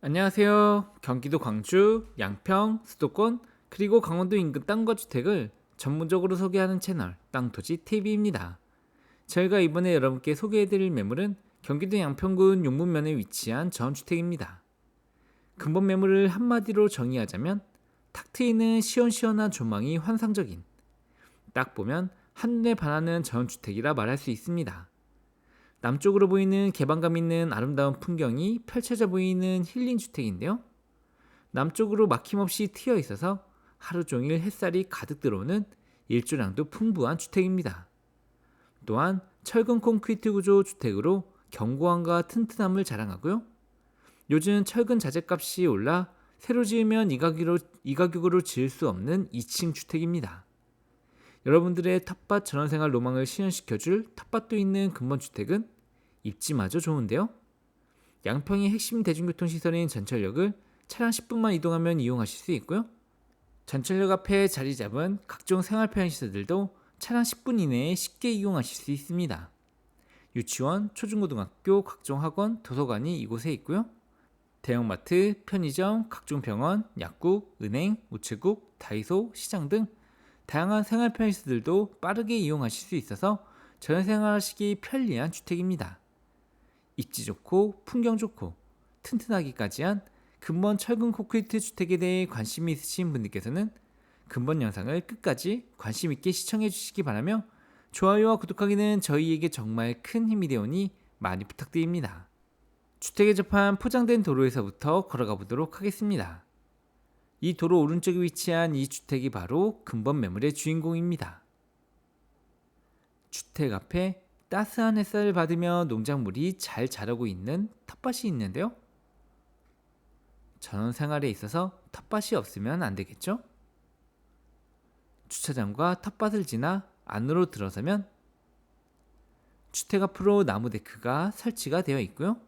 안녕하세요. 경기도 광주, 양평, 수도권, 그리고 강원도 인근 땅과 주택을 전문적으로 소개하는 채널 땅토지 TV입니다. 저희가 이번에 여러분께 소개해드릴 매물은 경기도 양평군 용문면에 위치한 전주택입니다. 근본 매물을 한마디로 정의하자면 탁 트이는 시원시원한 조망이 환상적인 딱 보면 한눈에 반하는 전주택이라 말할 수 있습니다. 남쪽으로 보이는 개방감 있는 아름다운 풍경이 펼쳐져 보이는 힐링 주택인데요. 남쪽으로 막힘없이 트여 있어서 하루 종일 햇살이 가득 들어오는 일조량도 풍부한 주택입니다. 또한 철근 콘크리트 구조 주택으로 견고함과 튼튼함을 자랑하고요. 요즘 철근 자재값이 올라 새로 지으면 이 가격으로, 이 가격으로 지을 수 없는 2층 주택입니다. 여러분들의 텃밭 전원생활 로망을 실현시켜줄 텃밭도 있는 근본주택은 입지마저 좋은데요. 양평의 핵심 대중교통시설인 전철역을 차량 10분만 이동하면 이용하실 수 있고요. 전철역 앞에 자리 잡은 각종 생활 편의 시설들도 차량 10분 이내에 쉽게 이용하실 수 있습니다. 유치원, 초중고등학교, 각종 학원, 도서관이 이곳에 있고요. 대형마트, 편의점, 각종 병원, 약국, 은행, 우체국, 다이소, 시장 등 다양한 생활 편의시설들도 빠르게 이용하실 수 있어서 전원 생활하시기 편리한 주택입니다. 입지 좋고 풍경 좋고 튼튼하기까지 한 근본 철근 콘크리트 주택에 대해 관심이 있으신 분들께서는 근본 영상을 끝까지 관심 있게 시청해 주시기 바라며 좋아요와 구독하기는 저희에게 정말 큰 힘이 되오니 많이 부탁드립니다. 주택에 접한 포장된 도로에서부터 걸어가 보도록 하겠습니다. 이 도로 오른쪽에 위치한 이 주택이 바로 근본 매물의 주인공입니다. 주택 앞에 따스한 햇살을 받으며 농작물이 잘 자라고 있는 텃밭이 있는데요. 전원 생활에 있어서 텃밭이 없으면 안 되겠죠? 주차장과 텃밭을 지나 안으로 들어서면 주택 앞으로 나무 데크가 설치가 되어 있고요.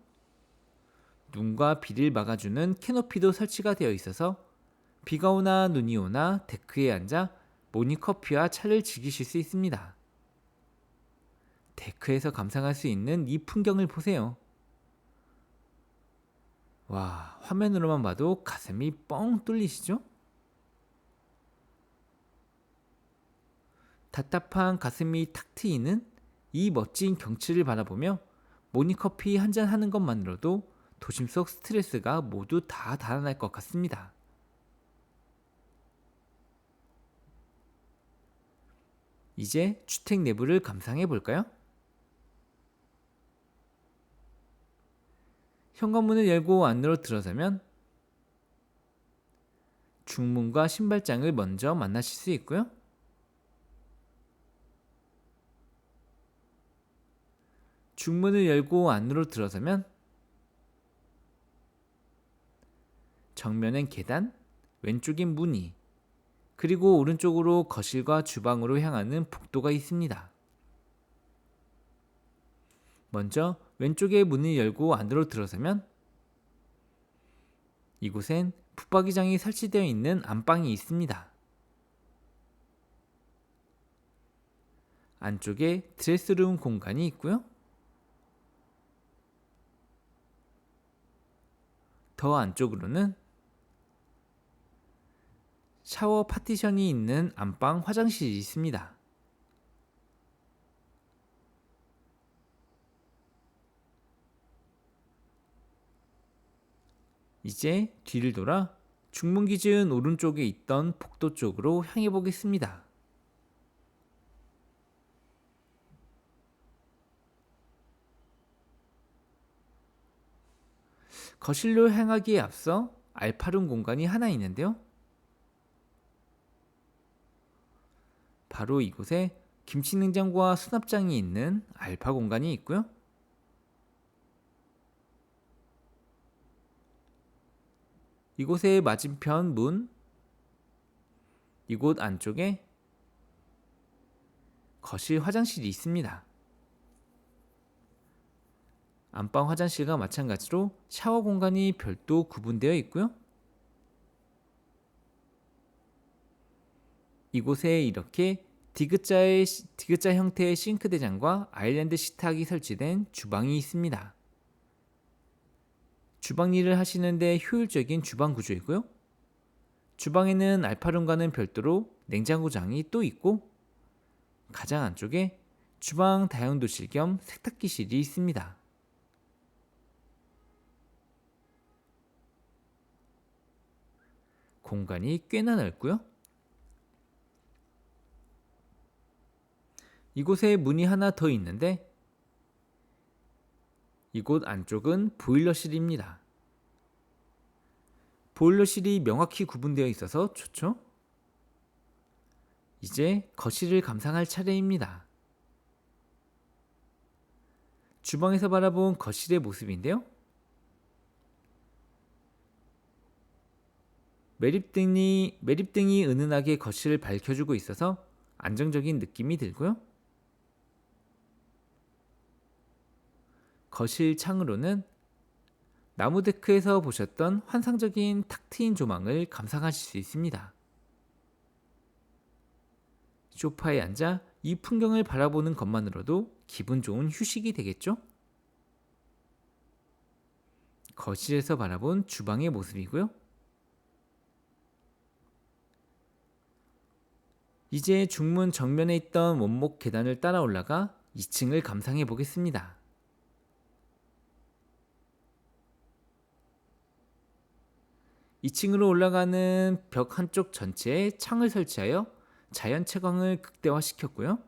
눈과 비를 막아주는 캐노피도 설치가 되어 있어서 비가 오나 눈이 오나 데크에 앉아 모닝커피와 차를 즐기실 수 있습니다. 데크에서 감상할 수 있는 이 풍경을 보세요. 와, 화면으로만 봐도 가슴이 뻥 뚫리시죠? 답답한 가슴이 탁 트이는 이 멋진 경치를 바라보며 모닝커피 한 잔 하는 것만으로도 도심 속 스트레스가 모두 다 달아날 것 같습니다. 이제 주택 내부를 감상해 볼까요? 현관문을 열고 안으로 들어서면 중문과 신발장을 먼저 만나실 수 있고요. 중문을 열고 안으로 들어서면 정면엔 계단, 왼쪽엔 문이, 그리고 오른쪽으로 거실과 주방으로 향하는 복도가 있습니다. 먼저 왼쪽에 문을 열고 안으로 들어서면 이곳엔 붙박이장이 설치되어 있는 안방이 있습니다. 안쪽에 드레스룸 공간이 있고요. 더 안쪽으로는 샤워 파티션이 있는 안방 화장실이 있습니다. 이제 뒤를 돌아 중문 기준 오른쪽에 있던 복도 쪽으로 향해 보겠습니다. 거실로 향하기에 앞서 알파룸 공간이 하나 있는데요. 바로 이곳에 김치 냉장고와 수납장이 있는 알파 공간이 있고요. 이곳의 맞은편 문, 이곳 안쪽에 거실 화장실이 있습니다. 안방 화장실과 마찬가지로 샤워 공간이 별도 구분되어 있고요. 이곳에 이렇게 디귿자의 디귿자 형태의 싱크대장과 아일랜드 식탁이 설치된 주방이 있습니다. 주방 일을 하시는데 효율적인 주방 구조이고요. 주방에는 알파룸과는 별도로 냉장고장이 또 있고 가장 안쪽에 주방 다용도실 겸 세탁기실이 있습니다. 공간이 꽤나 넓고요. 이곳에 문이 하나 더 있는데 이곳 안쪽은 보일러실입니다. 보일러실이 명확히 구분되어 있어서 좋죠? 이제 거실을 감상할 차례입니다. 주방에서 바라본 거실의 모습인데요. 매립등이, 매립등이 은은하게 거실을 밝혀주고 있어서 안정적인 느낌이 들고요. 거실 창으로는 나무 데크에서 보셨던 환상적인 탁 트인 조망을 감상하실 수 있습니다. 소파에 앉아 이 풍경을 바라보는 것만으로도 기분 좋은 휴식이 되겠죠? 거실에서 바라본 주방의 모습이고요. 이제 중문 정면에 있던 원목 계단을 따라 올라가 2층을 감상해 보겠습니다. 이층으로 올라가는 벽 한쪽 전체에 창을 설치하여 자연 채광을 극대화시켰고요.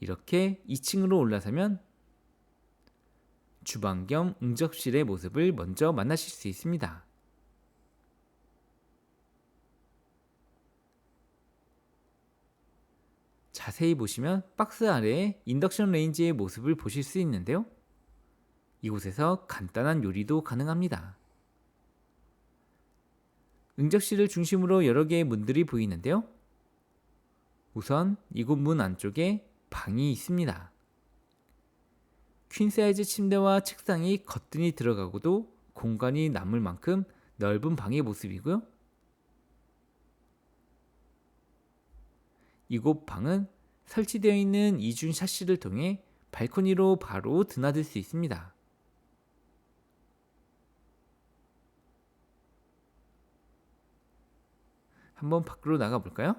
이렇게 2층으로 올라서면 주방 겸 응접실의 모습을 먼저 만나실 수 있습니다. 자세히 보시면 박스 아래에 인덕션 레인지의 모습을 보실 수 있는데요. 이곳에서 간단한 요리도 가능합니다. 응접실을 중심으로 여러 개의 문들이 보이는데요. 우선 이곳 문 안쪽에 방이 있습니다. 퀸 사이즈 침대와 책상이 거뜬히 들어가고도 공간이 남을 만큼 넓은 방의 모습이고요. 이곳 방은 설치되어 있는 이중 샤시를 통해 발코니로 바로 드나들 수 있습니다. 한번 밖으로 나가 볼까요?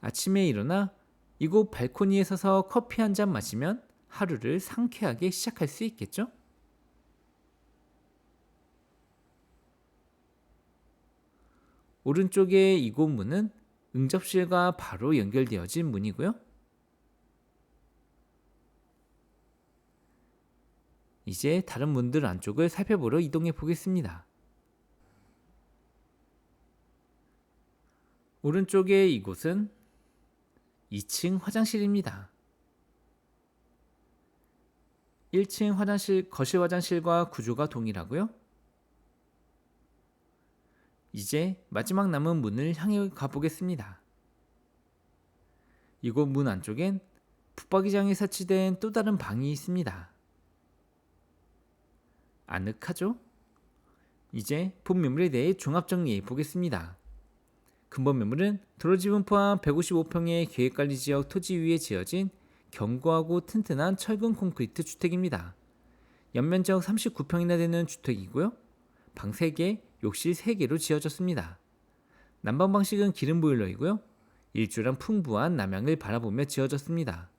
아침에 일어나 이곳 발코니에 서서 커피 한 잔 마시면 하루를 상쾌하게 시작할 수 있겠죠? 오른쪽에 이곳 문은 응접실과 바로 연결되어진 문이고요. 이제 다른 문들 안쪽을 살펴보러 이동해 보겠습니다. 오른쪽에 이곳은 2층 화장실입니다. 1층 화장실, 거실 화장실과 구조가 동일하고요. 이제 마지막 남은 문을 향해 가보겠습니다. 이곳 문 안쪽엔 붙박이장에 설치된 또 다른 방이 있습니다. 아늑하죠? 이제 본 매물에 대해 종합 정리해 보겠습니다. 근본 매물은 도로 지분 포함 155평의 계획관리 지역 토지 위에 지어진 견고하고 튼튼한 철근 콘크리트 주택입니다. 연면적 39평이나 되는 주택이고요. 방 3개, 욕실 3개로 지어졌습니다. 난방 방식은 기름 보일러이고요. 일조량 풍부한 남향을 바라보며 지어졌습니다.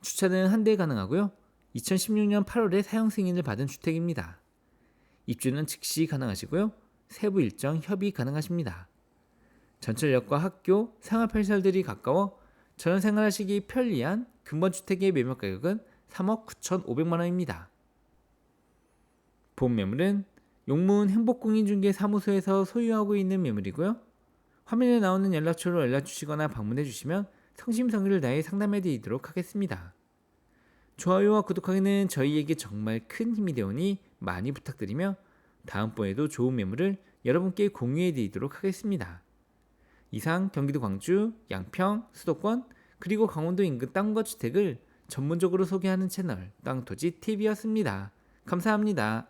주차는 한 대 가능하고요. 2016년 8월에 사용 승인을 받은 주택입니다. 입주는 즉시 가능하시고요. 세부 일정 협의 가능하십니다. 전철역과 학교, 생활시설들이 가까워 전원 생활하시기 편리한 근본주택의 매매 가격은 3억 9,500만 원입니다. 본 매물은 용문 행복공인중개사무소에서 소유하고 있는 매물이고요. 화면에 나오는 연락처로 연락 주시거나 방문해 주시면 성심성의를 다해 상담해 드리도록 하겠습니다. 좋아요와 구독하기는 저희에게 정말 큰 힘이 되오니 많이 부탁드리며 다음번에도 좋은 매물을 여러분께 공유해 드리도록 하겠습니다. 이상 경기도 광주, 양평, 수도권, 그리고 강원도 인근 땅과 주택을 전문적으로 소개하는 채널 땅토지 TV였습니다. 감사합니다.